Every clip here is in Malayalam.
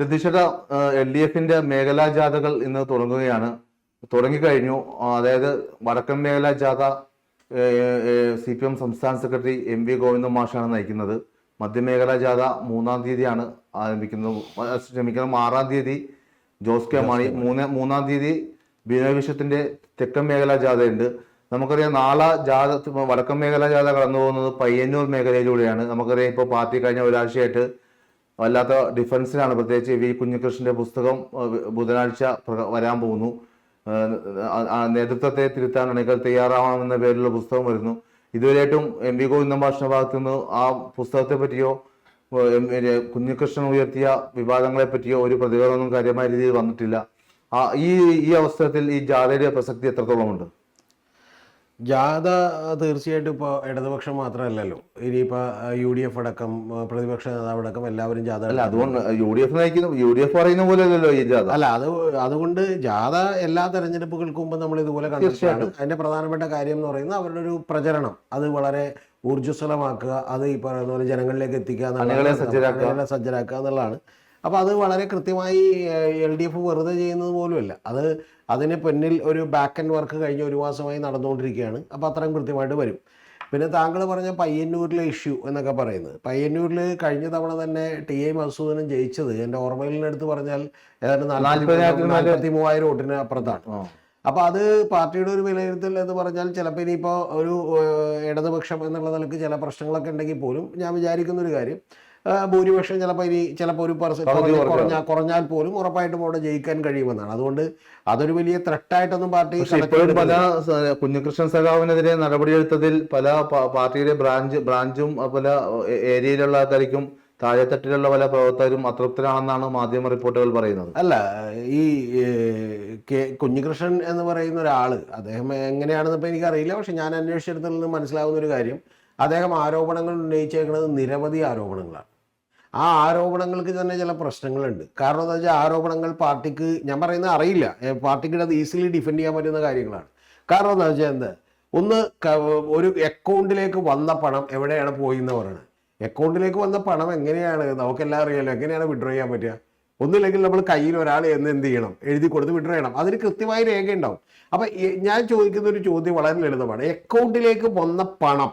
രതീഷേട്ട എൽ ഡി എഫിന്റെ മേഖലാ ജാഥകൾ ഇന്ന് തുടങ്ങുകയാണ്. തുടങ്ങിക്കഴിഞ്ഞു. അതായത് വടക്കൻ മേഖലാ ജാഥ സി പി എം സംസ്ഥാന സെക്രട്ടറി എം വി ഗോവിന്ദ മാഷാണ് നയിക്കുന്നത്. മധ്യമേഖലാ ജാഥ മൂന്നാം തീയതിയാണ് ആരംഭിക്കുന്നത്. ക്ഷമിക്കണം ആറാം തീയതി ജോസ് കെ മാണി മൂന്ന് മൂന്നാം തീയതി ബിനോയ് വിശ്വത്തിന്റെ തെക്കൻ മേഖലാ ജാഥയുണ്ട്. നമുക്കറിയാം നാളെ ജാഥ വടക്കൻ മേഖലാ ജാഥ കടന്നു പോകുന്നത് പയ്യന്നൂർ മേഖലയിലൂടെയാണ്. നമുക്കറിയാം ഇപ്പോൾ പാർട്ടി കഴിഞ്ഞ ഒരാഴ്ചയായിട്ട് വല്ലാത്ത ഡിഫൻസിലാണ്. പ്രത്യേകിച്ച് വി കുഞ്ഞികൃഷ്ണന്റെ പുസ്തകം ബുധനാഴ്ച വരാൻ പോകുന്നു. നേതൃത്വത്തെ തിരുത്താൻ അണികൾ തയ്യാറാവണമെന്ന പേരിലുള്ള പുസ്തകം വരുന്നു. ഇതുവരെയായിട്ടും എം വി ഗോവിന്ദൻ ഭാഷണ ഭാഗത്തു നിന്ന് ആ പുസ്തകത്തെ പറ്റിയോ കുഞ്ഞുകൃഷ്ണൻ ഉയർത്തിയ വിവാദങ്ങളെ പറ്റിയോ ഒരു പ്രതികരണമൊന്നും കാര്യമായ രീതിയിൽ വന്നിട്ടില്ല. ഈ ഈ അവസരത്തിൽ ഈ ജാഥയുടെ പ്രസക്തി എത്രത്തോളമുണ്ട്? ജാഥ തീർച്ചയായിട്ടും ഇപ്പോൾ ഇടതുപക്ഷം മാത്രമല്ലല്ലോ. ഇനിയിപ്പോൾ യു ഡി എഫ് അടക്കം പ്രതിപക്ഷ നേതാവ് അടക്കം എല്ലാവരും ജാഥ അല്ല അതുകൊണ്ട് യു ഡി എഫ് നയിക്കുന്ന യു ഡി എഫ് പറയുന്ന പോലെ അല്ലല്ലോ ഈ ജാഥ. അല്ല അത് അതുകൊണ്ട് ജാഥ എല്ലാ തെരഞ്ഞെടുപ്പുകൾക്ക് മുമ്പ് നമ്മൾ ഇതുപോലെ കണ്ടിട്ടാണ്. അതിന്റെ പ്രധാനപ്പെട്ട കാര്യം എന്ന് പറയുന്നത് അവരുടെ ഒരു പ്രചരണം. അത് വളരെ ഊർജസ്വലമാക്കുക അത് ഈ പറയുന്ന പോലെ ജനങ്ങളിലേക്ക് എത്തിക്കുക സജ്ജരാക്കുക എന്നുള്ളതാണ്. അപ്പോൾ അത് വളരെ കൃത്യമായി എൽ ഡി എഫ് വെറുതെ ചെയ്യുന്നത് പോലുമല്ല. അത് അതിന് പിന്നിൽ ഒരു ബാക്ക് ആൻഡ് വർക്ക് കഴിഞ്ഞ ഒരു മാസമായി നടന്നുകൊണ്ടിരിക്കുകയാണ്. അപ്പോൾ അത്രയും കൃത്യമായിട്ട് വരും. പിന്നെ താങ്കൾ പറഞ്ഞ പയ്യന്നൂരിലെ ഇഷ്യൂ എന്നൊക്കെ പറയുന്നത്. പയ്യന്നൂരിൽ കഴിഞ്ഞ തവണ തന്നെ ടി. എ മസൂദനും ജയിച്ചത്. എന്റെ ഓർമ്മയിലെടുത്ത് പറഞ്ഞാൽ ഏതാണ്ട് നാലായിരത്തി നാൽപ്പത്തി മൂവായിരം വോട്ടിന് അപ്പുറത്താണ്. അപ്പോൾ അപ്പൊ അത് പാർട്ടിയുടെ ഒരു വിലയിരുത്തൽ എന്ന് പറഞ്ഞാൽ ചിലപ്പോൾ ഇനിയിപ്പോൾ ഒരു ഇടതുപക്ഷം എന്നുള്ള നിലയ്ക്ക് ചില പ്രശ്നങ്ങളൊക്കെ ഉണ്ടെങ്കിൽ പോലും ഞാൻ വിചാരിക്കുന്ന ഒരു കാര്യം. ഭൂരിപക്ഷം ചിലപ്പോൾ ഇനി ചിലപ്പോൾ ഒരു പെർസെന്റ് കുറഞ്ഞാൽ. കുറഞ്ഞാൽ പോലും ഉറപ്പായിട്ടും അവിടെ ജയിക്കാൻ കഴിയുമെന്നാണ്. അതുകൊണ്ട് അതൊരു വലിയ ത്രെട്ടായിട്ടൊന്നും പാർട്ടി ഇപ്പോഴും പല കുഞ്ഞുകൃഷ്ണൻ കുഞ്ഞികൃഷ്ണൻ സഖാവിനെതിരെ നടപടിയെടുത്തതിൽ പല പാർട്ടിയുടെ ബ്രാഞ്ച് ബ്രാഞ്ചും പല ഏരിയയിലുള്ള ആൾക്കാർക്കും താഴെത്തട്ടിലുള്ള പല പ്രവർത്തകരും അതൃപ്തരാണെന്നാണ് മാധ്യമ റിപ്പോർട്ടുകൾ പറയുന്നത്. അല്ല ഈ കെ കുഞ്ഞികൃഷ്ണൻ എന്ന് പറയുന്ന ഒരാൾ അദ്ദേഹം എങ്ങനെയാണെന്ന് ഇപ്പം എനിക്കറിയില്ല. പക്ഷെ ഞാൻ അന്വേഷിച്ചെടുത്തിൽ നിന്ന് മനസ്സിലാവുന്ന ഒരു കാര്യം അദ്ദേഹം ആരോപണങ്ങൾ ഉന്നയിച്ചേക്കുന്നത് നിരവധി ആരോപണങ്ങളാണ്. ആ ആരോപണങ്ങൾക്ക് തന്നെ ചില പ്രശ്നങ്ങളുണ്ട്. കാരണം എന്താ വെച്ചാൽ ആരോപണങ്ങൾ പാർട്ടിക്ക് ഞാൻ പറയുന്നത് അറിയില്ല. പാർട്ടിക്ക് അത് ഈസിലി ഡിഫെൻഡ് ചെയ്യാൻ പറ്റുന്ന കാര്യങ്ങളാണ്. കാരണം എന്താ വെച്ചാൽ എന്താ? ഒന്ന് ഒരു അക്കൗണ്ടിലേക്ക് വന്ന പണം എവിടെയാണ് പോയി എന്ന് പറയുന്നത് അക്കൗണ്ടിലേക്ക് വന്ന പണം എങ്ങനെയാണ്? നമുക്കെല്ലാം അറിയാലോ എങ്ങനെയാണ് വിഡ്രോ ചെയ്യാൻ പറ്റുക? ഒന്നുമില്ലെങ്കിൽ നമ്മൾ കയ്യിൽ ഒരാൾ എന്ന് എന്ത് ചെയ്യണം? എഴുതി കൊടുത്ത് വിഡ്രോ ചെയ്യണം. അതിന് കൃത്യമായ രേഖ ഉണ്ടാവും. അപ്പം ഞാൻ ചോദിക്കുന്ന ഒരു ചോദ്യം വളരെ ലളിതമാണ്. അക്കൗണ്ടിലേക്ക് വന്ന പണം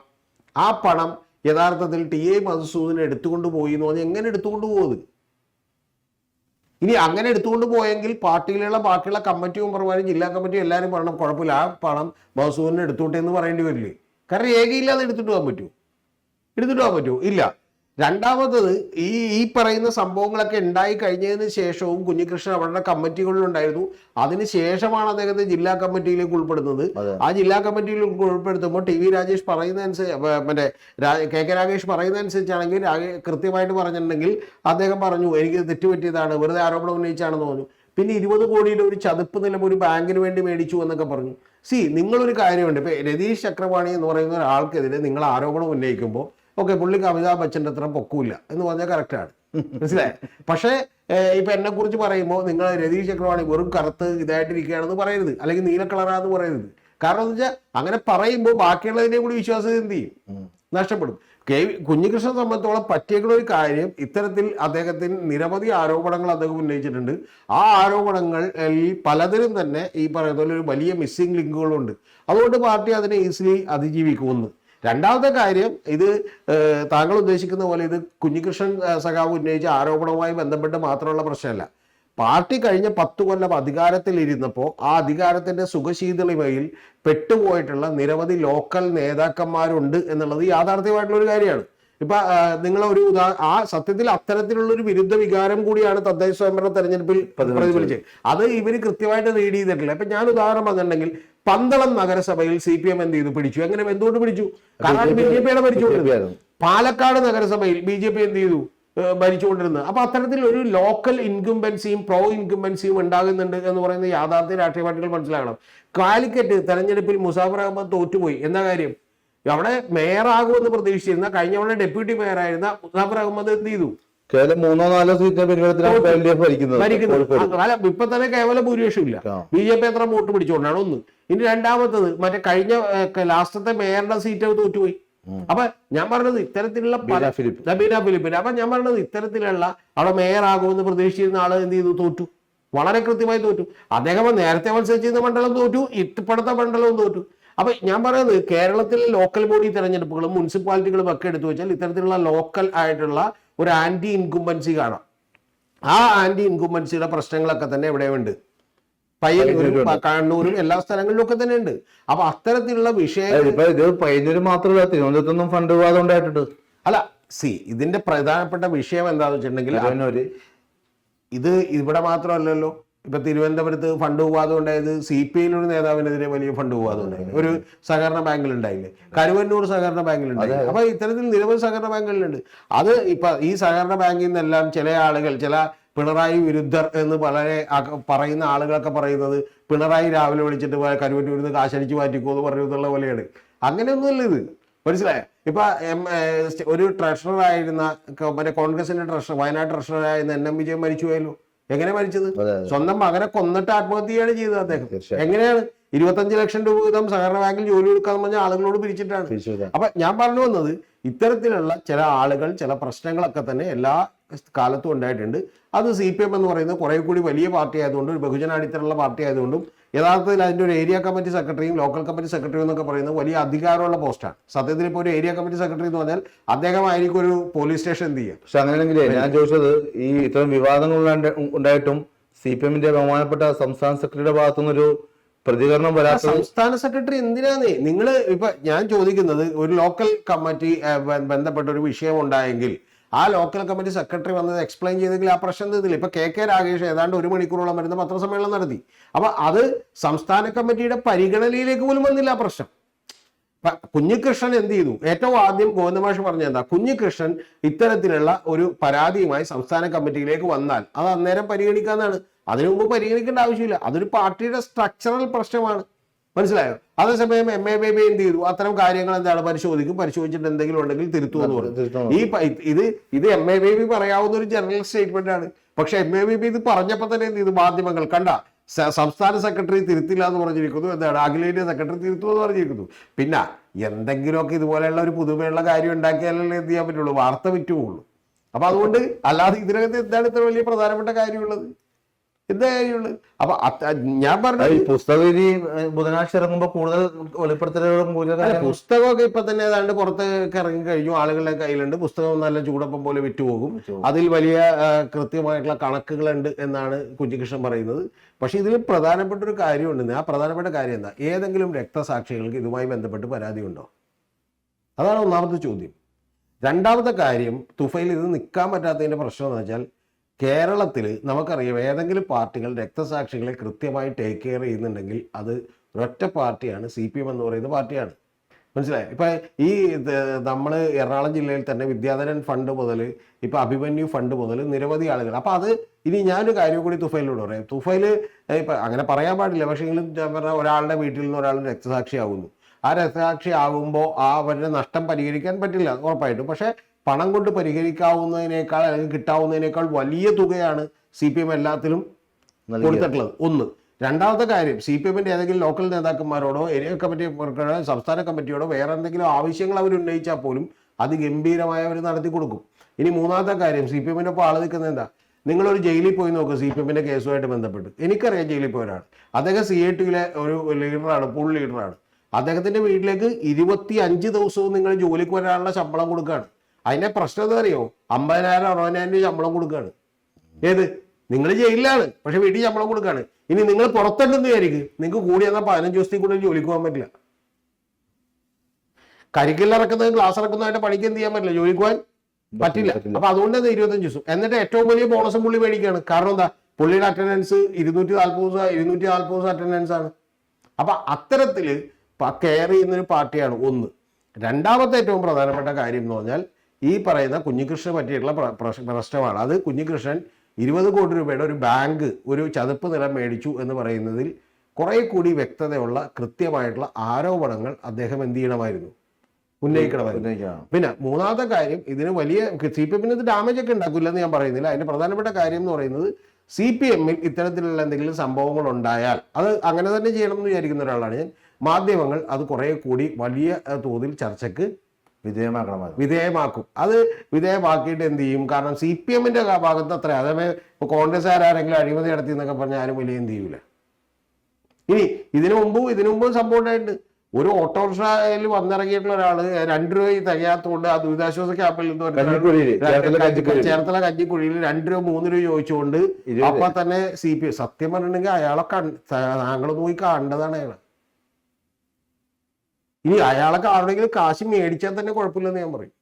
ആ പണം യഥാർത്ഥത്തിൽ ടി എ മധുസൂദനെ എടുത്തുകൊണ്ട് പോയി എന്ന് പറഞ്ഞാൽ എങ്ങനെ എടുത്തുകൊണ്ട് പോകുന്നത് ഇനി അങ്ങനെ എടുത്തുകൊണ്ട് പോയെങ്കിൽ പാർട്ടിയിലുള്ള ബാക്കിയുള്ള കമ്മിറ്റി മെമ്പർമാരും ജില്ലാ കമ്മിറ്റിയും എല്ലാവരും പറയണം കുഴപ്പമില്ല ആ പണം മധുസൂദനെ എടുത്തോട്ടെ എന്ന് പറയേണ്ടി വരില്ലേ? കാരണം രേഖയില്ലാതെ എടുത്തിട്ട് പോകാൻ പറ്റുമോ? എടുത്തിട്ട് പോകാൻ പറ്റുമോ? ഇല്ല. രണ്ടാമത്തത് ഈ ഈ പറയുന്ന സംഭവങ്ങളൊക്കെ ഉണ്ടായി കഴിഞ്ഞതിന് ശേഷവും കുഞ്ഞികൃഷ്ണൻ അവരുടെ കമ്മിറ്റികളിലുണ്ടായിരുന്നു. അതിന് ശേഷമാണ് അദ്ദേഹത്തെ ജില്ലാ കമ്മിറ്റിയിലേക്ക് ഉൾപ്പെടുന്നത്. ആ ജില്ലാ കമ്മിറ്റിയിൽ ഉൾപ്പെടുത്തുമ്പോൾ ടി വി രാജേഷ് പറയുന്നതനുസരിച്ച് മറ്റേ കെ കെ രാഗേഷ് പറയുന്നതനുസരിച്ചാണെങ്കിൽ കൃത്യമായിട്ട് പറഞ്ഞിട്ടുണ്ടെങ്കിൽ അദ്ദേഹം പറഞ്ഞു എനിക്ക് തെറ്റുപറ്റിയതാണ് വെറുതെ ആരോപണം ഉന്നയിച്ചാണെന്ന് പറഞ്ഞു. പിന്നെ ഇരുപത് കോടിയുടെ ഒരു ചതുപ്പ് നിലം ഒരു ബാങ്കിന് വേണ്ടി മേടിച്ചു എന്നൊക്കെ പറഞ്ഞു. സി നിങ്ങളൊരു കാര്യമുണ്ട്. ഇപ്പൊ രതീഷ് ചക്രവാണി എന്ന് പറയുന്ന ഒരാൾക്കെതിരെ നിങ്ങൾ ആരോപണം ഉന്നയിക്കുമ്പോൾ ഓക്കെ പുള്ളിക്ക് അമിതാഭ് ബച്ചന്റെ അത്ര പൊക്കൂല എന്ന് പറഞ്ഞാൽ കറക്റ്റാണ് മനസ്സിലായി? പക്ഷേ ഇപ്പൊ എന്നെ കുറിച്ച് പറയുമ്പോൾ നിങ്ങൾ രതീഷ് ചക്രവാണി വെറും കറുത്ത് ഇതായിട്ടിരിക്കുകയാണെന്ന് പറയരുത്. അല്ലെങ്കിൽ നീല കളറാന്ന് പറയരുത്. കാരണം എന്ന് വെച്ചാൽ അങ്ങനെ പറയുമ്പോൾ ബാക്കിയുള്ളതിനെ കൂടി വിശ്വാസം എന്ത് ചെയ്യും? നഷ്ടപ്പെടും. കെ വി- കുഞ്ഞികൃഷ്ണനെ സംബന്ധിച്ചോളം പറ്റിയേക്കുന്ന ഒരു കാര്യം ഇത്തരത്തിൽ അദ്ദേഹത്തിന് നിരവധി ആരോപണങ്ങൾ അദ്ദേഹം ഉന്നയിച്ചിട്ടുണ്ട്. ആ ആരോപണങ്ങൾ പലതിലും തന്നെ ഈ പറയുന്ന പോലെ ഒരു വലിയ മിസ്സിംഗ് ലിങ്കുകളുണ്ട് അതുകൊണ്ട് പാർട്ടി അതിനെ ഈസിലി അതിജീവിക്കുമെന്ന്. രണ്ടാമത്തെ കാര്യം ഇത് താങ്കൾ ഉദ്ദേശിക്കുന്ന പോലെ ഇത് കുഞ്ഞികൃഷ്ണൻ സഖാവ് ഉന്നയിച്ച ആരോപണവുമായി ബന്ധപ്പെട്ട് മാത്രമുള്ള പ്രശ്നമല്ല. പാർട്ടി കഴിഞ്ഞ പത്ത് കൊല്ലം അധികാരത്തിൽ ഇരുന്നപ്പോൾ ആ അധികാരത്തിന്റെ സുഖശീതളിമയിൽ പെട്ടുപോയിട്ടുള്ള നിരവധി ലോക്കൽ നേതാക്കന്മാരുണ്ട് എന്നുള്ളത് യാഥാർത്ഥ്യമായിട്ടുള്ള ഒരു കാര്യമാണ്. ഇപ്പൊ നിങ്ങൾ ഒരു ഉദാ ആ സത്യത്തിൽ അത്തരത്തിലുള്ള ഒരു വിരുദ്ധ വികാരം കൂടിയാണ് തദ്ദേശ സ്വയംഭരണ തെരഞ്ഞെടുപ്പിൽ പ്രതിഫലിച്ചത്. അത് ഇവർ കൃത്യമായിട്ട് റീഡ് ചെയ്തിട്ടില്ല. ഇപ്പൊ ഞാൻ ഉദാഹരണം പറഞ്ഞിട്ടുണ്ടെങ്കിൽ പന്തളം നഗരസഭയിൽ സി പി എം എന്ത് ചെയ്തു? പിടിച്ചു. എങ്ങനെ എന്തുകൊണ്ട് പിടിച്ചു? കാരണം ബി ജെ പിയുടെ ഭരിച്ചുകൊണ്ടിരുന്നത്. പാലക്കാട് നഗരസഭയിൽ ബി ജെ പി എന്ത് ചെയ്തു? ഭരിച്ചുകൊണ്ടിരുന്നത്. അപ്പൊ അത്തരത്തിൽ ഒരു ലോക്കൽ ഇൻകുംബൻസിയും പ്രോ ഇൻകുംബൻസിയും ഉണ്ടാകുന്നുണ്ട് എന്ന് പറയുന്ന യാഥാർത്ഥ്യ രാഷ്ട്രീയ പാർട്ടികൾ മനസ്സിലാക്കണം കാലിക്കറ്റ് തെരഞ്ഞെടുപ്പിൽ മുസാഫർ അഹമ്മദ് തോറ്റുപോയി. എന്താ കാര്യം? അവിടെ മേയറാകുമെന്ന് പ്രതീക്ഷിച്ചിരുന്ന കഴിഞ്ഞ തവണ ഡെപ്യൂട്ടി മേയറായിരുന്ന മുസാഫർ അഹമ്മദ് എന്ത് ചെയ്തു? കേവലം മൂന്നോ നാലോ സീറ്റിന്റെ പിൻബലത്തിലാണ് എൽ ഡി എഫ് ഭരിക്കുന്നത്. ഇപ്പൊ തന്നെ കേവല ഭൂരിപക്ഷം ഇല്ല ബി ജെ പി എത്ര വോട്ട് പിടിച്ചുകൊണ്ടാണ് ഒന്ന്. ഇനി രണ്ടാമത്തത് മറ്റേ കഴിഞ്ഞ ലാസ്റ്റത്തെ മേയറുടെ സീറ്റ് തോറ്റുപോയി. അപ്പൊ ഞാൻ പറഞ്ഞത് ഇത്തരത്തിലുള്ള നബീന ഫിലിപ്പിന്. അപ്പൊ ഞാൻ പറഞ്ഞത് ഇത്തരത്തിലുള്ള അവിടെ മേയർ ആകുമെന്ന് പ്രതീക്ഷിച്ചിരുന്ന ആൾ എന്ത് ചെയ്തു? തോറ്റു. വളരെ കൃത്യമായി തോറ്റു. അദ്ദേഹം നേരത്തെ മത്സരിച്ചിരുന്ന മണ്ഡലം തോറ്റു. ഇപ്പോഴത്തെ മണ്ഡലവും തോറ്റു. അപ്പൊ ഞാൻ പറയുന്നത് കേരളത്തിലെ ലോക്കൽ ബോഡി തെരഞ്ഞെടുപ്പുകളും മുനിസിപ്പാലിറ്റികളും ഒക്കെ എടുത്തു വെച്ചാൽ ഇത്തരത്തിലുള്ള ലോക്കൽ ആയിട്ടുള്ള ഒരു ആന്റി ഇൻകുംബൻസി കാണാം. ആ ആന്റി ഇൻകുംബൻസിയുടെ പ്രശ്നങ്ങളൊക്കെ തന്നെ എവിടെയുണ്ട് പയ്യന്നൂരും കണ്ണൂരും എല്ലാ സ്ഥലങ്ങളിലും ഒക്കെ തന്നെ ഉണ്ട്. അപ്പൊ അത്തരത്തിലുള്ള വിഷയം ഇപ്പൊ ഇത് പയ്യന്നൂര് മാത്രമല്ല തിരുവനന്തപുരത്തൊന്നും ഫണ്ട് വിവാദം ഉണ്ടായിട്ടുണ്ട്. അല്ല സി ഇതിന്റെ പ്രധാനപ്പെട്ട വിഷയം എന്താന്ന് വെച്ചിട്ടുണ്ടെങ്കിൽ ഇത് ഇവിടെ മാത്രമല്ലല്ലോ. ഇപ്പൊ തിരുവനന്തപുരത്ത് ഫണ്ട് വിവാദം ഉണ്ടായത് സി പി ഐയിലൊരു ഒരു നേതാവിനെതിരെ വലിയ ഫണ്ട് വിവാദം ഉണ്ടായി ഒരു സഹകരണ ബാങ്കിൽ ഉണ്ടായില്ലേ കരുവന്നൂർ സഹകരണ ബാങ്കിൽ ഉണ്ടായി അപ്പൊ ഇത്തരത്തിൽ നിരവധി സഹകരണ ബാങ്കുകളുണ്ട്. അത് ഇപ്പൊ ഈ സഹകരണ ബാങ്കിൽ നിന്നെല്ലാം ചില ആളുകൾ ചില പിണറായി വിരുദ്ധർ എന്ന് വളരെ പറയുന്ന ആളുകളൊക്കെ പറയുന്നത് പിണറായി രാവിലെ വിളിച്ചിട്ട് കരുവന്നൂരിൽ നിന്ന് കാശടിച്ച് മാറ്റിക്കോ എന്ന് പറഞ്ഞു എന്നുള്ള പോലെയാണ്. അങ്ങനെയൊന്നുമല്ല ഇത്. മനസ്സിലായോ? ഇപ്പൊ എം ഒരു ട്രഷറർ ആയിരുന്ന ക- മറ്റേ കോൺഗ്രസിന്റെ ട്രഷറർ വയനാട് ട്രഷറർ ആയിരുന്ന എൻ എം വിജയൻ മരിച്ചു പോയല്ലോ എങ്ങനെ മരിച്ചത്? സ്വന്തം മകനെ കൊന്നിട്ട് ആത്മഹത്യയാണ് ചെയ്തത് അദ്ദേഹം. എങ്ങനെയാണ്? ഇരുപത്തഞ്ച് ലക്ഷം രൂപ വീതം സഹകരണ ബാങ്കിൽ ജോലി കൊടുക്കാന്ന് പറഞ്ഞ ആളുകളോട് പിരിച്ചിട്ടാണ്. അപ്പൊ ഞാൻ പറഞ്ഞു വന്നത് ഇത്തരത്തിലുള്ള ചില ആളുകൾ ചില പ്രശ്നങ്ങളൊക്കെ തന്നെ എല്ലാ കാലത്തും ഉണ്ടായിട്ടുണ്ട്. അത് സി പി എം എന്ന് പറയുന്നത് കുറെ കൂടി വലിയ പാർട്ടി ആയതുകൊണ്ടും ഒരു ബഹുജനാടിത്തരമുള്ള പാർട്ടി ആയതുകൊണ്ടും യഥാർത്ഥത്തിൽ അതിന്റെ ഒരു ഏരിയ കമ്മിറ്റി സെക്രട്ടറിയും ലോക്കൽ കമ്മിറ്റി സെക്രട്ടറിയും എന്നൊക്കെ പറയുന്നത് വലിയ അധികാരമുള്ള പോസ്റ്റാണ്. സത്യത്തിൽ ഇപ്പോൾ ഒരു ഏരിയ കമ്മിറ്റി സെക്രട്ടറി എന്ന് പറഞ്ഞാൽ അദ്ദേഹമായിരിക്കും ഒരു പോലീസ് സ്റ്റേഷൻ എന്ത് ചെയ്യുക? പക്ഷെ അങ്ങനെയാണെങ്കിലേ ഞാൻ ചോദിച്ചത് ഈ ഇത്തരം വിവാദങ്ങൾ ഉണ്ടായിട്ട്- ഉണ്ടായിട്ടും സി പി എമ്മിന്റെ ബഹുമാനപ്പെട്ട സംസ്ഥാന സെക്രട്ടറിയുടെ ഭാഗത്തുനിന്നൊരു പ്രതികരണം വരാത്ത സംസ്ഥാന സെക്രട്ടറി എന്തിനാന്ന്? നിങ്ങൾ ഇപ്പൊ ഞാൻ ചോദിക്കുന്നത് ഒരു ലോക്കൽ കമ്മിറ്റി ബന്ധപ്പെട്ട ഒരു വിഷയം ഉണ്ടായെങ്കിൽ ആ ലോക്കൽ കമ്മിറ്റി സെക്രട്ടറി വന്നത് എക്സ്പ്ലെയിൻ ചെയ്തെങ്കിൽ ആ പ്രശ്നം തീർന്നില്ല ഇപ്പൊ കെ കെ രാഗേഷ് ഏതാണ്ട് ഒരു മണിക്കൂറോളം വരുന്ന പത്രസമ്മേളനം നടത്തി. അപ്പൊ അത് സംസ്ഥാന കമ്മിറ്റിയുടെ പരിഗണനയിലേക്ക് പോലും വന്നില്ല ആ പ്രശ്നം. കുഞ്ഞികൃഷ്ണൻ എന്ത് ചെയ്തു? ഏറ്റവും ആദ്യം ഗോവിന്ദമാഷ് പറഞ്ഞ എന്താ? കുഞ്ഞികൃഷ്ണൻ ഇത്തരത്തിലുള്ള ഒരു പരാതിയുമായി സംസ്ഥാന കമ്മിറ്റിയിലേക്ക് വന്നാൽ അത് അന്നേരം പരിഗണിക്കാന്നാണ്. അതിനു മുമ്പ് പരിഗണിക്കേണ്ട ആവശ്യമില്ല. അതൊരു പാർട്ടിയുടെ സ്ട്രക്ചറൽ പ്രശ്നമാണ്. മനസ്സിലായോ? അതേസമയം എം എ ബേബി എന്ത് ചെയ്തു അത്തരം കാര്യങ്ങൾ എന്താണ്? പരിശോധിക്കും. പരിശോധിച്ചിട്ട് എന്തെങ്കിലും ഉണ്ടെങ്കിൽ തിരുത്തു എന്ന് പറഞ്ഞു. ഈ ഇത് ഇത് എം എ ബേബി പറയാവുന്ന ഒരു ജനറൽ സ്റ്റേറ്റ്മെന്റ് ആണ്. പക്ഷെ എം എ ബേബി ഇത് പറഞ്ഞപ്പോ തന്നെ എന്ത് ചെയ്തു? മാധ്യമങ്ങൾ കണ്ട. സംസ്ഥാന സെക്രട്ടറി തിരുത്തില്ല എന്ന് പറഞ്ഞിരിക്കുന്നു. എന്താണ്? അഖിലേന്ത്യാ സെക്രട്ടറി തിരുത്തു എന്ന് പറഞ്ഞിരിക്കുന്നു. പിന്നെ എന്തെങ്കിലുമൊക്കെ ഇതുപോലെയുള്ള ഒരു പുതുമയുള്ള കാര്യം ഉണ്ടാക്കിയാലല്ലേ എന്ത് ചെയ്യാൻ പറ്റുള്ളൂ? വാർത്ത വിറ്റുപോകുള്ളൂ. അപ്പൊ അതുകൊണ്ട് അല്ലാതെ ഇതിനകത്ത് എന്താണ് ഇത്ര വലിയ പ്രധാനപ്പെട്ട കാര്യമുള്ളത്? എന്താ കാര്യമുള്ളത് അപ്പൊ ഞാൻ പറഞ്ഞു പുസ്തകം ഇനി ബുധനാഴ്ച ഇറങ്ങുമ്പോൾ കൂടുതൽ വെളിപ്പെടുത്തലുകളും കൂടുതൽ പുസ്തകമൊക്കെ ഇപ്പൊ തന്നെ ഏതാണ്ട് പുറത്തേക്ക് ഇറങ്ങി കഴിഞ്ഞു. ആളുകളുടെ കയ്യിലുണ്ട്. പുസ്തകം നല്ല ചൂടപ്പം പോലെ വിറ്റുപോകും അതിൽ വലിയ കൃത്യമായിട്ടുള്ള കണക്കുകളുണ്ട് എന്നാണ് കുഞ്ഞികൃഷ്ണൻ പറയുന്നത്. പക്ഷെ ഇതിൽ പ്രധാനപ്പെട്ട ഒരു കാര്യമുണ്ട്. ആ പ്രധാനപ്പെട്ട കാര്യം എന്താ? ഏതെങ്കിലും രക്തസാക്ഷികൾക്ക് ഇതുമായി ബന്ധപ്പെട്ട് പരാതി ഉണ്ടോ അതാണ് ഒന്നാമത്തെ ചോദ്യം. രണ്ടാമത്തെ കാര്യം തുഫയിൽ ഇത് നിൽക്കാൻ പറ്റാത്തതിന്റെ പ്രശ്നം എന്ന് വെച്ചാൽ കേരളത്തിൽ നമുക്കറിയാം ഏതെങ്കിലും പാർട്ടികൾ രക്തസാക്ഷികളെ കൃത്യമായി ടേക്ക് കെയർ ചെയ്യുന്നുണ്ടെങ്കിൽ അത് ഒരൊറ്റ പാർട്ടിയാണ് സി പി എം എന്ന് പറയുന്ന പാർട്ടിയാണ്. മനസ്സിലായി? ഇപ്പൊ ഈ നമ്മൾ എറണാകുളം ജില്ലയിൽ തന്നെ വിദ്യാധരൻ ഫണ്ട് മുതൽ ഇപ്പൊ അഭിമന്യു ഫണ്ട് മുതൽ നിരവധി ആളുകൾ അപ്പൊ അത് ഇനി ഞാനൊരു കാര്യം കൂടി തുഫയിലൂടെ പറയാം. തുഫൈൽ ഇപ്പൊ അങ്ങനെ പറയാൻ പാടില്ല പക്ഷേ എങ്കിലും ഞാൻ പറഞ്ഞ ഒരാളുടെ വീട്ടിൽ നിന്ന് ഒരാൾ രക്തസാക്ഷിയാകുന്നു ആ രക്തസാക്ഷി ആകുമ്പോൾ ആ അവരുടെ നഷ്ടം പരിഹരിക്കാൻ പറ്റില്ല ഉറപ്പായിട്ടും. പക്ഷെ പണം കൊണ്ട് പരിഹരിക്കാവുന്നതിനേക്കാൾ അല്ലെങ്കിൽ കിട്ടാവുന്നതിനേക്കാൾ വലിയ തുകയാണ് സി പി എം എല്ലാത്തിലും കൊടുത്തിട്ടുള്ളത്. ഒന്ന്. രണ്ടാമത്തെ കാര്യം സി പി എമ്മിന്റെ ഏതെങ്കിലും ലോക്കൽ നേതാക്കന്മാരോടോ ഏരിയ കമ്മിറ്റി സംസ്ഥാന കമ്മിറ്റിയോടോ വേറെ എന്തെങ്കിലും ആവശ്യങ്ങൾ അവർ ഉന്നയിച്ചാൽ പോലും അത് ഗംഭീരമായി അവർ നടത്തി കൊടുക്കും. ഇനി മൂന്നാമത്തെ കാര്യം സി പി എമ്മിന്റെ ഒപ്പം ആൾ നിൽക്കുന്നത് എന്താ? നിങ്ങളൊരു ജയിലിൽ പോയി നോക്കുക സി പി എമ്മിന്റെ കേസുമായിട്ട് ബന്ധപ്പെട്ട്. എനിക്കറിയാം ജയിലിൽ പോയ അദ്ദേഹം സി ഐ ടിയിലെ ഒരു ലീഡറാണ് പുൾ ലീഡറാണ് അദ്ദേഹത്തിന്റെ വീട്ടിലേക്ക് ഇരുപത്തി അഞ്ച് ദിവസവും നിങ്ങൾ ജോലിക്ക് വരാനുള്ള ശമ്പളം കൊടുക്കുകയാണ്. അതിന്റെ പ്രശ്നം എന്താ അറിയോ? അമ്പതിനായിരം അറുപതിനായിരം രൂപ ശമ്പളം കൊടുക്കുകയാണ് ഏത്? നിങ്ങൾ ജയിലിലാണ് പക്ഷെ വീട്ടിൽ ശമ്പളം കൊടുക്കുകയാണ് ഇനി നിങ്ങൾ പുറത്തുണ്ടെന്ന് വിചാരിക്കും. നിങ്ങൾക്ക് കൂടി എന്നാൽ പതിനഞ്ച് ദിവസത്തിൽ കൂടുതൽ ജോലിക്ക് പോകാൻ പറ്റില്ല. കരിക്കില്ല ഇറക്കുന്നത് ക്ലാസ് ഇറക്കുന്നതായിട്ട് പണിക്ക് എന്ത് ചെയ്യാൻ പറ്റില്ല? ജോലിക്ക് പോകാൻ പറ്റില്ല പറ്റില്ല. അപ്പൊ അതുകൊണ്ട് തന്നെ ഇരുപത്തഞ്ച് ദിവസം. എന്നിട്ട് ഏറ്റവും വലിയ ബോണസും പുള്ളി മേടിക്കുകയാണ്. കാരണം എന്താ? പുള്ളിയുടെ അറ്റൻഡൻസ് ഇരുന്നൂറ്റി നാൽപ്പത് ദിവസം ഇരുന്നൂറ്റി നാൽപ്പത് ദിവസം അറ്റൻഡൻസ് ആണ്. അപ്പൊ അത്തരത്തിൽ കെയർ ചെയ്യുന്ന ഒരു പാർട്ടിയാണ് ഒന്ന്. രണ്ടാമത്തെ ഏറ്റവും പ്രധാനപ്പെട്ട കാര്യം എന്ന് പറഞ്ഞാൽ ഈ പറയുന്ന കുഞ്ഞികൃഷ്ണനെ പറ്റിയിട്ടുള്ള പ്ര- പ്രശ്നമാണ്. അത് കുഞ്ഞികൃഷ്ണൻ ഇരുപത് കോടി രൂപയുടെ ഒരു ബാങ്ക് ഒരു ചതുപ്പ് നിലം മേടിച്ചു എന്ന് പറയുന്നതിൽ കുറേ കൂടി വ്യക്തതയുള്ള കൃത്യമായിട്ടുള്ള ആരോപണങ്ങൾ അദ്ദേഹം എന്ത് ചെയ്യണമായിരുന്നു? ഉന്നയിക്കണമായിരുന്നു. പിന്നെ മൂന്നാമത്തെ കാര്യം ഇതിന് വലിയ സി പി എമ്മിന് ഇത് ഡാമേജ് ഒക്കെ ഉണ്ടാക്കില്ലെന്ന് ഞാൻ പറയുന്നില്ല. അതിന്റെ പ്രധാനപ്പെട്ട കാര്യം എന്ന് പറയുന്നത് സി പി എമ്മിൽ ഇത്തരത്തിലുള്ള എന്തെങ്കിലും സംഭവങ്ങൾ ഉണ്ടായാൽ അത് അങ്ങനെ തന്നെ ചെയ്യണം എന്ന് വിചാരിക്കുന്ന ഒരാളാണ് ഞാൻ. മാധ്യമങ്ങൾ അത് കുറെ കൂടി വലിയ തോതിൽ ചർച്ചയ്ക്ക് വിധേയമാക്കണമായിരുന്നു വിധേയമാക്കും. അത് വിധേയമാക്കിയിട്ട് എന്ത് ചെയ്യും? കാരണം സി പി എമ്മിന്റെ ഭാഗത്ത് അത്ര. അതേപോലെ ഇപ്പൊ കോൺഗ്രസ്സുകാരെങ്കിലും അഴിമതി നടത്തി എന്നൊക്കെ പറഞ്ഞാൽ ആരും വലിയ എന്ത് ചെയ്യൂല. ഇനി ഇതിനു മുമ്പും ഇതിനു മുമ്പും സപ്പോർട്ടായിട്ട് ഒരു ഓട്ടോറിക്ഷയിൽ വന്നിറങ്ങിയിട്ടുള്ള ഒരാൾ രണ്ട് രൂപ തികയാത്തോണ്ട് ആ ദുരിതാശ്വാസ ക്യാമ്പിൽ നിന്ന് ചേർത്തല കഞ്ഞിക്കുഴിയിൽ. രണ്ട് രൂപ മൂന്ന് രൂപ ചോദിച്ചുകൊണ്ട് അപ്പൊ തന്നെ സി പി സത്യം പറഞ്ഞിട്ടുണ്ടെങ്കിൽ അയാളെ താങ്കൾ പോയി കണ്ടതാണ് അയാളെ. ഇനി അയാളെ ആരുടെങ്കിലും കാശ് മേടിച്ചാൽ തന്നെ കുഴപ്പമില്ലെന്ന് ഞാൻ പറയും.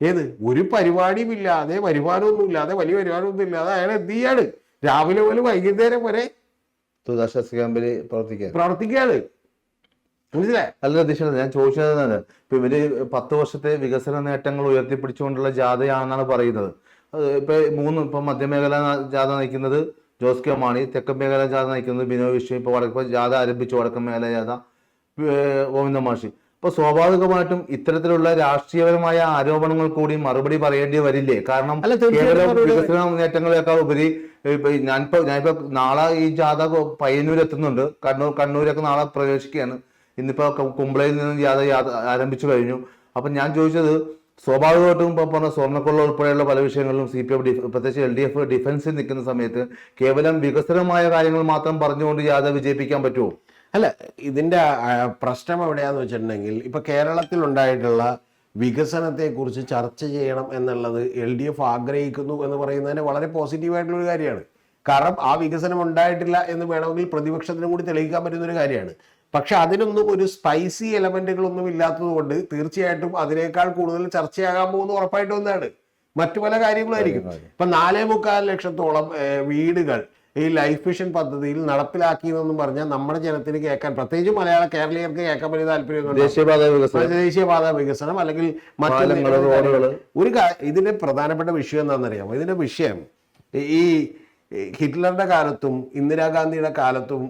ഏത്? ഒരു പരിപാടിയും ഇല്ലാതെ വരുമാനമൊന്നും ഇല്ലാതെ വലിയ വരുമാനമൊന്നും ഇല്ലാതെ അയാൾ എന്ത് ചെയ്യാണ് രാവിലെ മുതൽ വൈകുന്നേരം വരെ ദുരിതാശ്വാസ ക്യാമ്പിൽ പ്രവർത്തിക്കുക പ്രവർത്തിക്കുകയാണ്. അല്ല ദിശ ഞാൻ ചോദിച്ചത് തന്നെ ഇപ്പൊ ഇവർ പത്ത് വർഷത്തെ വികസന നേട്ടങ്ങൾ ഉയർത്തിപ്പിടിച്ചുകൊണ്ടുള്ള ജാഥയാണെന്നാണ് പറയുന്നത്. ഇപ്പൊ മൂന്ന് ഇപ്പൊ മധ്യമേഖല ജാഥ നയിക്കുന്നത് ജോസ് കെ മാണി തെക്കൻ മേഖല ജാഥ നയിക്കുന്നത് ബിനോ വിഷ്ണു ഇപ്പൊ വടക്ക് ജാഥ ആരംഭിച്ചു വടക്കൻ മേഖല ജാഥ. ഗോവിന്ദ മാഷി. അപ്പൊ സ്വാഭാവികമായിട്ടും ഇത്തരത്തിലുള്ള രാഷ്ട്രീയപരമായ ആരോപണങ്ങൾ കൂടി മറുപടി പറയേണ്ടി വരില്ലേ? കാരണം കേവലം വികസന നേട്ടങ്ങളെക്കാൾ ഉപരി ഞാനിപ്പോ ഞാനിപ്പോ നാളെ ഈ ജാഥ പയ്യന്നൂർ എത്തുന്നുണ്ട്. കണ്ണൂർ കണ്ണൂരൊക്കെ നാളെ പ്രവേശിക്കുകയാണ്. ഇന്നിപ്പോ കുമ്പളയിൽ നിന്ന് ജാഥ ആരംഭിച്ചു കഴിഞ്ഞു. അപ്പൊ ഞാൻ ചോദിച്ചത് സ്വാഭാവികമായിട്ടും ഇപ്പൊ പറഞ്ഞ സ്വർണക്കൊള്ള ഉൾപ്പെടെയുള്ള പല വിഷയങ്ങളിലും സി പി എഫ് പ്രത്യേകിച്ച് എൽ ഡി എഫ് ഡിഫൻസിൽ നിൽക്കുന്ന സമയത്ത് കേവലം വികസനമായ കാര്യങ്ങൾ മാത്രം പറഞ്ഞുകൊണ്ട് ജാഥ വിജയിപ്പിക്കാൻ പറ്റുമോ അല്ല ഇതിന്റെ പ്രശ്നം എവിടെയാന്ന് വെച്ചിട്ടുണ്ടെങ്കിൽ ഇപ്പൊ കേരളത്തിൽ ഉണ്ടായിട്ടുള്ള വികസനത്തെ കുറിച്ച് ചർച്ച ചെയ്യണം എന്നുള്ളത് എൽ ഡി എഫ് ആഗ്രഹിക്കുന്നു എന്ന് പറയുന്നതിന് വളരെ പോസിറ്റീവായിട്ടുള്ള ഒരു കാര്യമാണ്. കാരണം ആ വികസനം ഉണ്ടായിട്ടില്ല എന്ന് വേണമെങ്കിൽ പ്രതിപക്ഷത്തിനും കൂടി തെളിയിക്കാൻ പറ്റുന്ന ഒരു കാര്യമാണ്. പക്ഷെ അതിനൊന്നും ഒരു സ്പൈസി എലമെന്റുകളൊന്നും ഇല്ലാത്തത് കൊണ്ട് തീർച്ചയായിട്ടും അതിനേക്കാൾ കൂടുതൽ ചർച്ചയാകാൻ പോകുന്ന ഉറപ്പായിട്ട് ഒന്നാണ്. മറ്റു പല കാര്യങ്ങളായിരിക്കും ഇപ്പൊ നാലേ മുക്കാൽ ലക്ഷത്തോളം വീടുകൾ ഈ ലൈഫ് മിഷൻ പദ്ധതിയിൽ നടപ്പിലാക്കിയെന്നും പറഞ്ഞാൽ നമ്മുടെ ജനത്തിന് കേൾക്കാൻ പ്രത്യേകിച്ച് മലയാള കേരളീയർക്ക് കേൾക്കാൻ വലിയ താല്പര്യം ദേശീയപാത വികസനം. അല്ലെങ്കിൽ മറ്റു ഒരു ഇതിന്റെ പ്രധാനപ്പെട്ട വിഷയം എന്താണെന്നറിയാമോ? ഇതിന്റെ വിഷയം ഈ ഹിറ്റ്ലറുടെ കാലത്തും ഇന്ദിരാഗാന്ധിയുടെ കാലത്തും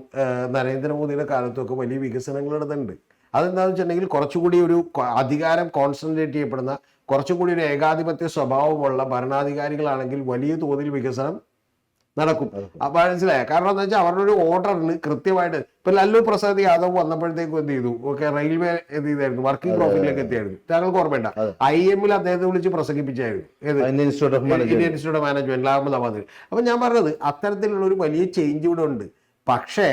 നരേന്ദ്രമോദിയുടെ കാലത്തും ഒക്കെ വലിയ വികസനങ്ങൾ നടന്നിട്ടുണ്ട്. അതെന്താണെന്ന് വെച്ചിട്ടുണ്ടെങ്കിൽ കുറച്ചുകൂടി ഒരു അധികാരം കോൺസെൻട്രേറ്റ് ചെയ്യപ്പെടുന്ന കുറച്ചുകൂടി ഒരു ഏകാധിപത്യ സ്വഭാവമുള്ള ഭരണാധികാരികളാണെങ്കിൽ വലിയ തോതിൽ വികസനം നടക്കും. അപ്പൊ മനസ്സിലായ? കാരണം എന്താ വെച്ചാൽ അവരുടെ ഒരു ഓർഡറിന് കൃത്യമായിട്ട്. ഇപ്പൊ ലല്ലു പ്രസാദ് യാദവ് വന്നപ്പോഴത്തേക്കും എന്ത് ചെയ്തു? ഓക്കെ റെയിൽവേ എന്ത് ചെയ്തായിരുന്നു? വർക്കിംഗ് പ്രോഫിറ്റിലേക്ക് എത്തിയായിരുന്നു. താങ്കൾക്ക് ഓർമ്മയുണ്ട? ഐ എമ്മിൽ അദ്ദേഹത്തെ വിളിച്ച് പ്രസംഗിപ്പിച്ചായിരുന്നു. ഏത്? Indian institute of institute of management അഹമ്മദാബാദിൽ അപ്പൊ ഞാൻ പറഞ്ഞത് അത്തരത്തിലുള്ള ഒരു വലിയ ചേഞ്ച് ഇവിടെ ഉണ്ട്. പക്ഷേ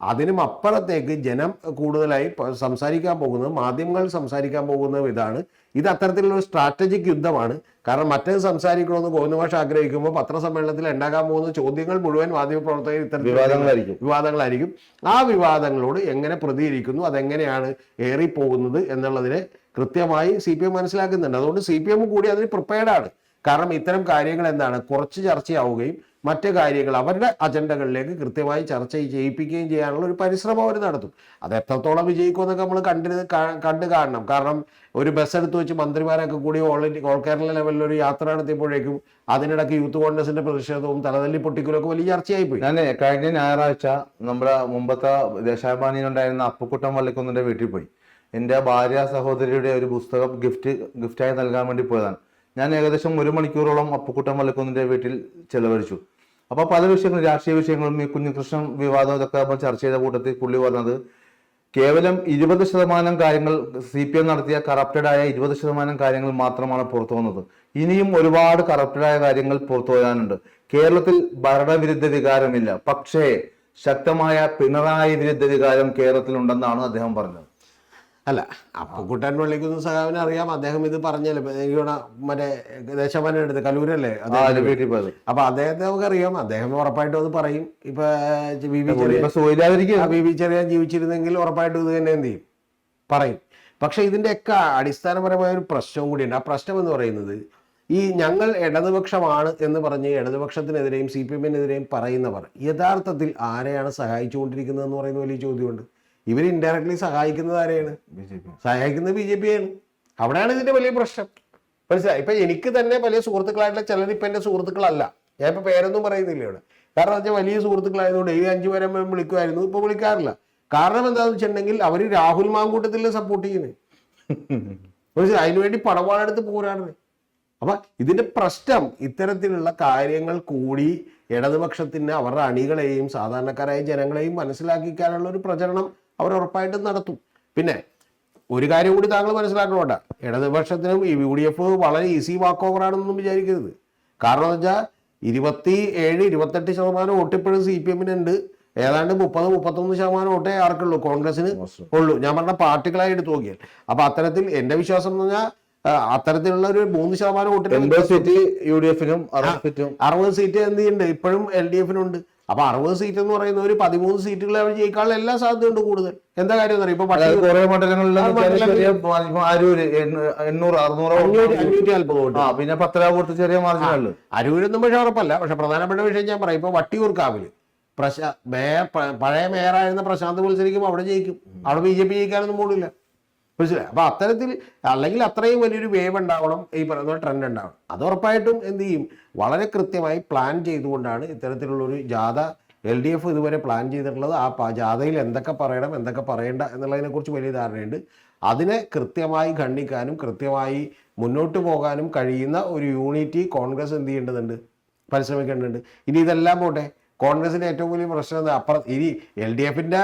അതിനും അപ്പുറത്തേക്ക് ജനം കൂടുതലായി സംസാരിക്കാൻ പോകുന്നത് മാധ്യമങ്ങൾ സംസാരിക്കാൻ പോകുന്ന ഇതാണ്. ഇത് അത്തരത്തിലുള്ള സ്ട്രാറ്റജിക് യുദ്ധമാണ്. കാരണം മറ്റേത് സംസാരിക്കണമെന്ന് ഗോവിന്ദമാഷ് ആഗ്രഹിക്കുമ്പോൾ പത്രസമ്മേളനത്തിൽ ഉണ്ടാകാൻ പോകുന്ന ചോദ്യങ്ങൾ മുഴുവൻ മാധ്യമപ്രവർത്തകർ ഇത്തരം വിവാദങ്ങളായിരിക്കും. വിവാദങ്ങളായിരിക്കും. ആ വിവാദങ്ങളോട് എങ്ങനെ പ്രതികരിക്കുന്നു? അതെങ്ങനെയാണ് ഏറിപ്പോകുന്നത് എന്നുള്ളതിനെ കൃത്യമായി സി പി എം മനസ്സിലാക്കുന്നുണ്ട്. അതുകൊണ്ട് സി പി എം കൂടി അതിന് പ്രിപ്പയർഡാണ് ആണ്. കാരണം ഇത്തരം കാര്യങ്ങൾ എന്താണ്? കുറച്ച് ചർച്ചയാവുകയും മറ്റു കാര്യങ്ങൾ അവരുടെ അജണ്ടകളിലേക്ക് കൃത്യമായി ചർച്ച ചെയ്യിപ്പിക്കുകയും ചെയ്യാനുള്ള ഒരു പരിശ്രമം അവർ നടത്തും. അത് എത്രത്തോളം വിജയിക്കുമെന്നൊക്കെ നമ്മൾ കണ്ടിരുന്ന് കണ്ടു കാണണം. കാരണം ഒരു ബസ് എടുത്ത് വെച്ച് മന്ത്രിമാരൊക്കെ കൂടി ഓൾ ഓൾ കേരള ലെവലിൽ ഒരു യാത്ര നടത്തിയപ്പോഴേക്കും അതിനിടയ്ക്ക് യൂത്ത് കോൺഗ്രസിന്റെ പ്രതിഷേധവും തലതല്ലി പൊട്ടിക്കലും ഒക്കെ വലിയ ചർച്ചയായി പോയി. ഞാൻ കഴിഞ്ഞ ഞായറാഴ്ച നമ്മുടെ മുമ്പത്തെ ദേശാഭിമാനിയിലുണ്ടായിരുന്ന അപ്പുക്കുട്ടം വള്ളിക്കുന്നിന്റെ വീട്ടിൽ പോയി. എന്റെ ഭാര്യ സഹോദരിയുടെ ഒരു പുസ്തകം ഗിഫ്റ്റ് ഗിഫ്റ്റായി നൽകാൻ വേണ്ടി പോയതാണ്. ഞാൻ ഏകദേശം ഒരു മണിക്കൂറോളം അപ്പുക്കുട്ടം വള്ളിക്കുന്നിന്റെ വീട്ടിൽ ചെലവഴിച്ചു. അപ്പോൾ പല വിഷയങ്ങളും രാഷ്ട്രീയ വിഷയങ്ങളും ഈ കുഞ്ഞികൃഷ്ണൻ വിവാദം ഇതൊക്കെ നമ്മൾ ചർച്ച ചെയ്ത കൂട്ടത്തിൽ പുള്ളി പറഞ്ഞത് കേവലം ഇരുപത് ശതമാനം കാര്യങ്ങൾ സി പി എം നടത്തിയ കറപ്റ്റഡ് ആയ ഇരുപത് ശതമാനം കാര്യങ്ങൾ മാത്രമാണ് പുറത്തു വന്നത്. ഇനിയും ഒരുപാട് കറപ്റ്റഡ് ആയ കാര്യങ്ങൾ പുറത്തു വരാനുണ്ട്. കേരളത്തിൽ ഭരണവിരുദ്ധ വികാരമില്ല. പക്ഷേ ശക്തമായ പിണറായി വിരുദ്ധ വികാരം കേരളത്തിലുണ്ടെന്നാണ് അദ്ദേഹം പറഞ്ഞത്. അല്ല അപ്പുക്കുട്ടൻ പള്ളിക്കുന്ന സഹാവിനെ അറിയാം. അദ്ദേഹം ഇത് പറഞ്ഞല്ലേ. എനിക്ക് മറ്റേ ദേശമാനം എടുത്ത് കലൂരല്ലേ? അപ്പൊ അദ്ദേഹത്തെ നമുക്ക് അറിയാം അദ്ദേഹം ഉറപ്പായിട്ടും അത് പറയും. ഇപ്പൊ വി വി ചെറിയ ചെറിയാൻ ജീവിച്ചിരുന്നെങ്കിൽ ഉറപ്പായിട്ടും ഇത് തന്നെ എന്ത് ചെയ്യും? പറയും. പക്ഷെ ഇതിന്റെയൊക്കെ അടിസ്ഥാനപരമായ ഒരു പ്രശ്നവും കൂടിയുണ്ട്. ആ പ്രശ്നം എന്ന് പറയുന്നത് ഈ ഞങ്ങൾ ഇടതുപക്ഷമാണ് എന്ന് പറഞ്ഞ് ഇടതുപക്ഷത്തിനെതിരെയും സി പി എമ്മിനെതിരെയും പറയുന്നവർ യഥാർത്ഥത്തിൽ ആരെയാണ് സഹായിച്ചുകൊണ്ടിരിക്കുന്നത് എന്ന് പറയുന്ന വലിയ ചോദ്യമുണ്ട്. ഇവർ ഇൻഡയറക്ട്ലി സഹായിക്കുന്നത് ആരെയാണ്? സഹായിക്കുന്നത് ബി ജെ പി ആണ്. അവിടെയാണ് ഇതിന്റെ വലിയ പ്രശ്നം. മനസ്സിലായി? ഇപ്പൊ എനിക്ക് തന്നെ വലിയ സുഹൃത്തുക്കളായിട്ടുള്ള ചിലർ ഇപ്പൊ എന്റെ സുഹൃത്തുക്കളല്ല. ഞാൻ ഇപ്പൊ പേരൊന്നും പറയുന്നില്ല ഇവിടെ. കാരണം വെച്ചാൽ വലിയ സുഹൃത്തുക്കളായതുകൊണ്ട് ഈ അഞ്ചു പേരെ വിളിക്കുമായിരുന്നു ഇപ്പൊ വിളിക്കാറില്ല. കാരണം എന്താണെന്ന് വെച്ചിട്ടുണ്ടെങ്കിൽ അവർ രാഹുൽ മാങ്കൂട്ടത്തിൽ സപ്പോർട്ട് ചെയ്യുന്നത് മനസ്സിലായി? അതിനുവേണ്ടി പടവാളെടുത്ത് പോരാടുന്നത് അപ്പൊ ഇതിന്റെ പ്രശ്നം ഇത്തരത്തിലുള്ള കാര്യങ്ങൾ കൂടി ഇടതുപക്ഷത്തിന് അവരുടെ അണികളെയും സാധാരണക്കാരായ ജനങ്ങളെയും മനസ്സിലാക്കിക്കാനുള്ള ഒരു പ്രചരണം അവർ ഉറപ്പായിട്ടും നടത്തും. പിന്നെ ഒരു കാര്യം കൂടി താങ്കൾ മനസ്സിലാക്കണോണ്ട ഇടതുപക്ഷത്തിനും ഈ യു ഡി എഫ് വളരെ ഈസി വാക്ക് ഓവർ ആണെന്നൊന്നും വിചാരിക്കരുത്. കാരണം എന്ന് വെച്ചാൽ ഇരുപത്തി ഏഴ് ഇരുപത്തെട്ട് ശതമാനം വോട്ട് ഇപ്പോഴും സി പി എമ്മിനുണ്ട് ഏതാണ്ട് മുപ്പത് മുപ്പത്തൊന്ന് ശതമാനം വോട്ടേ ആർക്കുള്ളൂ. കോൺഗ്രസിന് ഉള്ളൂ. ഞാൻ പറഞ്ഞ പാർട്ടികളായി എടുത്തു നോക്കിയാൽ. അപ്പൊ അത്തരത്തിൽ എന്റെ വിശ്വാസം എന്ന് പറഞ്ഞാൽ അത്തരത്തിലുള്ള ഒരു മൂന്ന് ശതമാനം വോട്ട് എൺപത് സീറ്റ് യു ഡി എഫിനും അറുപത് സീറ്റ് എന്ത് ചെയ്യുന്നുണ്ട്? ഇപ്പോഴും എൽ ഡി എഫിനുണ്ട്. അപ്പൊ അറുപത് സീറ്റ് എന്ന് പറയുന്ന ഒരു പതിമൂന്ന് സീറ്റുകൾ അവർ ജയിക്കാനുള്ള എല്ലാ സാധ്യതയുണ്ട് കൂടുതൽ. എന്താ കാര്യം എന്ന് ഇപ്പൊ കുറേ മണ്ഡലങ്ങളിൽ എണ്ണൂറ് അറുന്നൂറ് അഞ്ഞൂറ്റി വോട്ട് പിന്നെ പത്തര വോട്ട് ചെറിയ മാർജിനുള്ളു അരൂരൊന്നും പക്ഷെ ഉറപ്പല്ല. പക്ഷെ പ്രധാനപ്പെട്ട വിഷയം ഞാൻ പറയാം. ഇപ്പൊ വട്ടിയൂർക്കാവിൽ പ്രശാ മേയർ പഴയ മേയറായിരുന്ന പ്രശാന്ത് മത്സരിക്കും അവിടെ ജയിക്കും. അവിടെ ബി ജെ പി ജയിക്കാനൊന്നും മൂടില്ല. മനസ്സിലായി? അപ്പൊ അത്തരത്തിൽ അല്ലെങ്കിൽ അത്രയും വലിയൊരു വേവ് ഉണ്ടാവണം ഈ പറയുന്ന ട്രെൻഡ് ഉണ്ടാവണം. അത് ഉറപ്പായിട്ടും എന്ത് ചെയ്യും? വളരെ കൃത്യമായി പ്ലാൻ ചെയ്തുകൊണ്ടാണ് ഇത്തരത്തിലുള്ള ഒരു ജാഥ എൽ ഡി എഫ് ഇതുവരെ പ്ലാൻ ചെയ്തിട്ടുള്ളത്. ആ ജാഥയിൽ എന്തൊക്കെ പറയണം എന്തൊക്കെ പറയണ്ട എന്നുള്ളതിനെക്കുറിച്ച് വലിയ ധാരണയുണ്ട്. അതിനെ കൃത്യമായി ഖണ്ഡിക്കാനും കൃത്യമായി മുന്നോട്ട് പോകാനും കഴിയുന്ന ഒരു യൂണിറ്റി കോൺഗ്രസ് എന്ത് ചെയ്യേണ്ടതുണ്ട്? പരിശ്രമിക്കേണ്ടതുണ്ട്. ഇനി ഇതെല്ലാം പോട്ടെ? കോൺഗ്രസിന്റെ ഏറ്റവും വലിയ പ്രശ്നം അപ്പുറം ഇനി എൽ ഡി എഫിന്റെ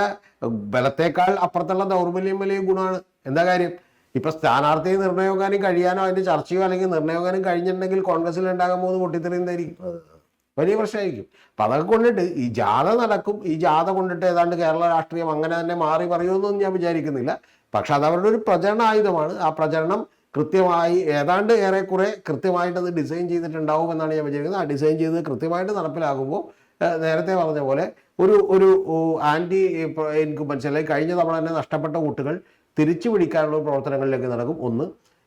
ബലത്തേക്കാൾ അപ്പുറത്തുള്ള ദൗർബല്യം വലിയ ഗുണമാണ്. എന്താ കാര്യം? ഇപ്പൊ സ്ഥാനാർത്ഥി നിർണയിക്കാനും കഴിയാനോ അതിന്റെ ചർച്ചയോ അല്ലെങ്കിൽ നിർണയിക്കാനും കഴിഞ്ഞിട്ടുണ്ടെങ്കിൽ കോൺഗ്രസിൽ ഉണ്ടാകാൻ പോകുന്ന പൊട്ടിത്തെറിയുന്നതായിരിക്കും വലിയ പ്രശ്നമായിരിക്കും. അപ്പൊ അതൊക്കെ കൊണ്ടിട്ട് ഈ ജാഥ നടക്കും. ഈ ജാഥ കൊണ്ടിട്ട് ഏതാണ്ട് കേരള രാഷ്ട്രീയം അങ്ങനെ തന്നെ മാറി പറയുമെന്നൊന്നും ഞാൻ വിചാരിക്കുന്നില്ല. പക്ഷെ അത് അവരുടെ ഒരു പ്രചരണ ആയുധമാണ്. ആ പ്രചരണം കൃത്യമായി ഏതാണ്ട് ഏറെക്കുറെ കൃത്യമായിട്ട് അത് ഡിസൈൻ ചെയ്തിട്ടുണ്ടാവും എന്നാണ് ഞാൻ വിചാരിക്കുന്നത്. ആ ഡിസൈൻ ചെയ്ത് കൃത്യമായിട്ട് നടപ്പിലാകുമ്പോൾ നേരത്തെ പറഞ്ഞ പോലെ ഒരു ഒരു ആന്റി ഇൻകുമ്പൻസ് അല്ലെങ്കിൽ കഴിഞ്ഞ തവണ തന്നെ നഷ്ടപ്പെട്ട വോട്ടുകൾ തിരിച്ചു പിടിക്കാനുള്ള പ്രവർത്തനങ്ങളിലേക്ക് നടക്കും. ഒന്ന്.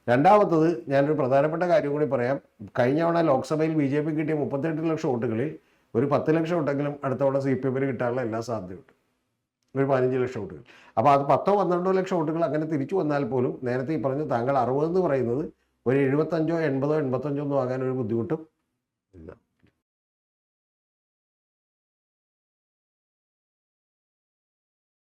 രണ്ടാമത്തത് ഞാനൊരു പ്രധാനപ്പെട്ട കാര്യം കൂടി പറയാം. കഴിഞ്ഞ തവണ ലോക്സഭയിൽ ബി ജെ പി കിട്ടിയ മുപ്പത്തെട്ട് ലക്ഷം വോട്ടുകളിൽ ഒരു പത്ത് ലക്ഷം വോട്ടെങ്കിലും അടുത്ത തവണ സി പി എമ്മിന് കിട്ടാനുള്ള എല്ലാ സാധ്യതയുണ്ട്. ഒരു പതിനഞ്ച് ലക്ഷം വോട്ടുകൾ. അപ്പോൾ അത് പത്തോ പന്ത്രണ്ടോ ലക്ഷം വോട്ടുകൾ അങ്ങനെ തിരിച്ചു വന്നാൽ പോലും നേരത്തെ ഈ പറഞ്ഞ താങ്കൾ അറുപതെന്ന് പറയുന്നത് ഒരു എഴുപത്തഞ്ചോ എൺപതോ എൺപത്തഞ്ചോ ഒന്നും ആകാൻ ഒരു ബുദ്ധിമുട്ടും ഇല്ല.